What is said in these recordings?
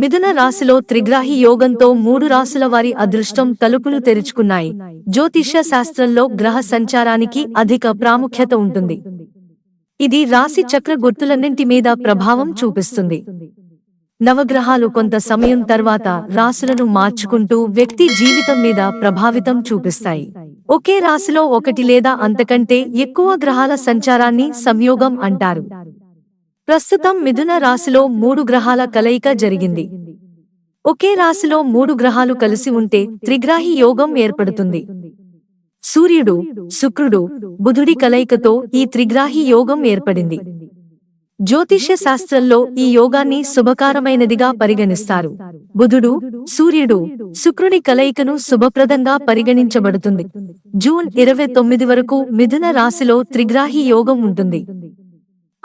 మిథున రాశిలో త్రిగ్రాహి యోగంతో మూడు రాశుల వారి అదృష్టం తలుపులు తెరుచుకున్నాయి. జ్యోతిష్య శాస్త్రంలో గ్రహ సంచారానికి అధిక ప్రాముఖ్యత ఉంటుంది. ఇది రాశి చక్ర గుర్తులన్నింటి మీద ప్రభావం చూపిస్తుంది. నవగ్రహాలు కొంత సమయం తర్వాత రాశులను మార్చుకుంటూ వ్యక్తి జీవితం మీద ప్రభావితం చూపిస్తాయి. ఒకే రాశిలో ఒకటి లేదా అంతకంటే ఎక్కువ గ్రహాల సంచారాన్ని సంయోగం అంటారు. ప్రస్తుతం మిథున రాశిలో మూడు గ్రహాల కలయిక జరిగింది. ఒకే రాశిలో మూడు గ్రహాలు కలిసి ఉంటే త్రిగ్రాహి యోగం ఏర్పడుతుంది. సూర్యుడు శుక్రుడు బుధుడి కలయికతో ఈ త్రిగ్రాహి యోగం ఏర్పడింది. జ్యోతిష్య శాస్త్రంలో ఈ యోగాన్ని శుభకారమైనదిగా పరిగణిస్తారు. బుధుడు సూర్యుడు శుక్రుడి కలయికను శుభప్రదంగా పరిగణించబడుతుంది. జూన్ ఇరవై తొమ్మిది వరకు మిథున రాశిలో త్రిగ్రాహి యోగం ఉంటుంది.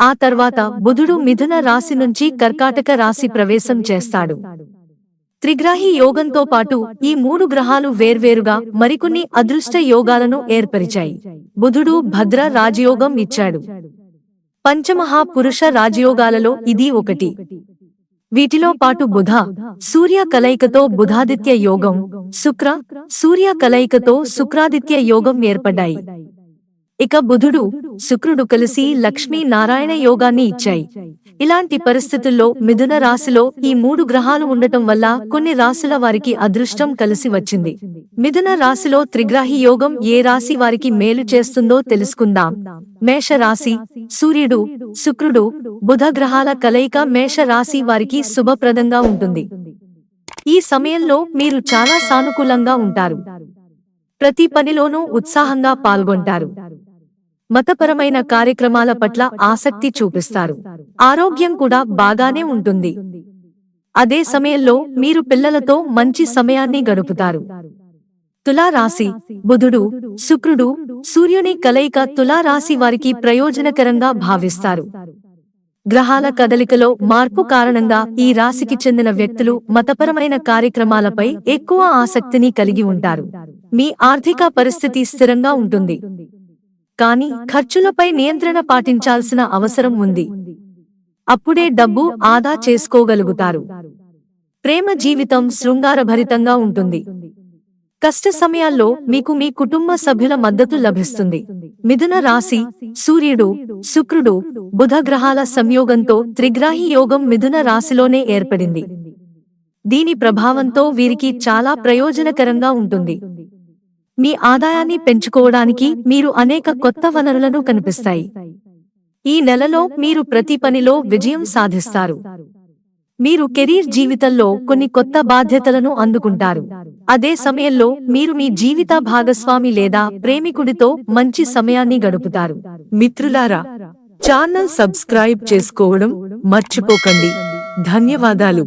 ఆ తర్వాత బుధుడు మిథున రాశి నుంచి కర్కాటక రాశి ప్రవేశం చేస్తాడు. త్రిగ్రాహి యోగంతో పాటు ఈ మూడు గ్రహాలు వేర్వేరుగా మరికొన్ని అదృష్ట యోగాలను ఏర్పరిచాయి. బుధుడు భద్ర రాజయోగం ఇచ్చాడు. పంచమహా పురుష రాజయోగాలలో ఇది ఒకటి. వీటిలో పాటు బుధ సూర్య కలయికతో బుధాదిత్య యోగం శుక్ర సూర్య కలయికతో శుక్రాదిత్య యోగం ఏర్పడ్డాయి. ఇక బుధుడు శుక్రుడు కలిసి లక్ష్మీ నారాయణ యోగాన్ని ఇచ్చాయి. ఇలాంటి పరిస్థితుల్లో మిథున రాశిలో ఈ మూడు గ్రహాలు ఉండటం వల్ల కొన్ని రాశుల వారికి అదృష్టం కలిసి వచ్చింది. మిథున రాశిలో త్రిగ్రాహి యోగం ఏ రాశి వారికి మేలు చేస్తుందో తెలుసుకుందాం. మేష రాశి సూర్యుడు శుక్రుడు బుధ గ్రహాల కలయిక మేష రాశి వారికి శుభప్రదంగా ఉంటుంది. ఈ సమయంలో మీరు చాలా సానుకూలంగా ఉంటారు. ప్రతి పనిలోనూ ఉత్సాహంగా పాల్గొంటారు. మతపరమైన కార్యక్రమాల పట్ల ఆసక్తి చూపిస్తారు. ఆరోగ్యం కూడా బాగానే ఉంటుంది. అదే సమయంలో మీరు పిల్లలతో మంచి సమయాన్ని గడుపుతారు. తులారాశి బుధుడు శుక్రుడు సూర్యుని కలయిక తులా రాశి వారికి ప్రయోజనకరంగా భావిస్తారు. గ్రహాల కదలికలో మార్పు కారణంగా ఈ రాశికి చెందిన వ్యక్తులు మతపరమైన కార్యక్రమాలపై ఎక్కువ ఆసక్తిని కలిగి ఉంటారు. మీ ఆర్థిక పరిస్థితి స్థిరంగా ఉంటుంది. కానీ ఖర్చులపై నియంత్రణ పాటించాల్సిన అవసరం ఉంది. అప్పుడే డబ్బు ఆదా చేసుకోగలుగుతారు. ప్రేమ జీవితం శృంగారభరితంగా ఉంటుంది. కష్ట సమయాల్లో మీకు మీ కుటుంబ సభ్యుల మద్దతు లభిస్తుంది. మిథున రాశి సూర్యుడు శుక్రుడు బుధ గ్రహాల సంయోగంతో త్రిగ్రాహి యోగం మిథున రాశిలోనే ఏర్పడింది. దీని ప్రభావంతో వీరికి చాలా ప్రయోజనకరంగా ఉంటుంది. మీ ఆదాయాన్ని పెంచుకోవడానికి మీరు అనేక కొత్త వనరులను కనిపిస్తాయి. ఈ నెలలో మీరు ప్రతి పనిలో విజయం సాధిస్తారు. మీరు కెరీర్ జీవితంలో కొన్ని కొత్త బాధ్యతలను అందుకుంటారు. అదే సమయంలో మీరు మీ జీవిత భాగస్వామి లేదా ప్రేమికుడితో మంచి సమయాన్ని గడుపుతారు. మిత్రులారా ఛానల్ సబ్స్క్రైబ్ చేసుకోవడం మర్చిపోకండి. ధన్యవాదాలు.